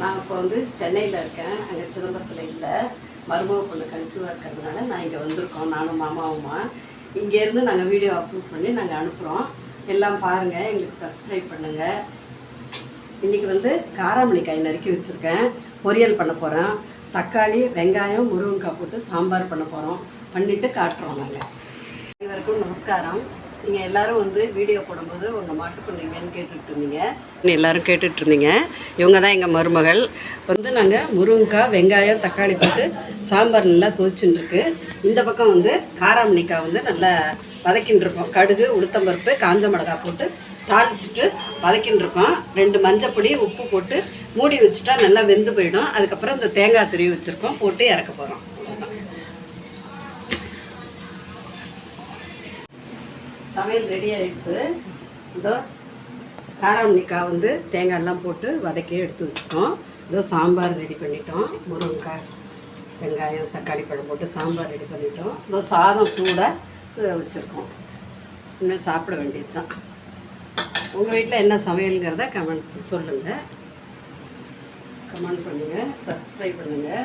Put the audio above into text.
நான் இப்போ வந்து சென்னையில் இருக்கேன். அங்கே சிதம்பரத்தில் இல்லை. மருமக பொண்ணு கன்சீவாக இருக்கிறதுனால நான் இங்கே வந்திருக்கோம். நானும் மாமாவுமா. இங்கேருந்து நாங்கள் வீடியோ அப்லோட் பண்ணி நாங்கள் அனுப்புகிறோம் எல்லாம் பாருங்கள் எங்களுக்கு சப்ஸ்கிரைப் பண்ணுங்கள் இன்றைக்கி வந்து காராமணிக்காய் நறுக்கி வச்சுருக்கேன். பொரியல் பண்ண போகிறோம் தக்காளி வெங்காயம் முருங்கைக்காய் போட்டு சாம்பார் பண்ண போகிறோம் பண்ணிவிட்டு காட்டுறோம் நாங்கள் வரைக்கும் நமஸ்காரம். நீங்கள் எல்லாரும் வந்து வீடியோ போடும்போது உங்கள் மாட்டு பண்ணீங்கன்னு கேட்டுட்டு இருந்தீங்க. எல்லாரும் கேட்டுட்டு இருந்தீங்க. இவங்க தான் எங்கள் மருமகள். வந்து நாங்கள் முருங்கைக்காய் வெங்காயம் தக்காளி போட்டு சாம்பார் நல்லா கொதிச்சுட்டு இருக்கு. இந்த பக்கம் வந்து காராமணிக்காய் வந்து நல்லா வதக்கின்னு இருக்கோம். கடுகு உளுத்தம்பருப்பு காஞ்ச மிளகாய் போட்டு தாளிச்சிட்டு வதக்கின்னு இருக்கோம். ரெண்டு மஞ்சப்பொடி உப்பு போட்டு மூடி வச்சுட்டா நல்லா வெந்து போயிடும். அதுக்கப்புறம் இந்த தேங்காய் துருவி வச்சுருக்கோம். போட்டு இறக்க போகிறோம் சமையல் ரெடி ஆகிடுது இதோ காராமணிக்காய் வந்து தேங்காயெல்லாம் போட்டு வதக்கி எடுத்து வச்சுட்டோம். இதோ சாம்பார் ரெடி பண்ணிட்டோம். முருங்கைக்காய் வெங்காயம் தக்காளி பழம் போட்டு சாம்பார் ரெடி பண்ணிட்டோம். இதோ சாதம் சூடாக வச்சுருக்கோம். இன்னும் சாப்பிட வேண்டியது தான் உங்கள் வீட்டில் என்ன சமையலுங்கிறத கமெண்ட் சொல்லுங்கள் கமெண்ட் பண்ணுங்கள் சப்ஸ்கிரைப் பண்ணுங்கள்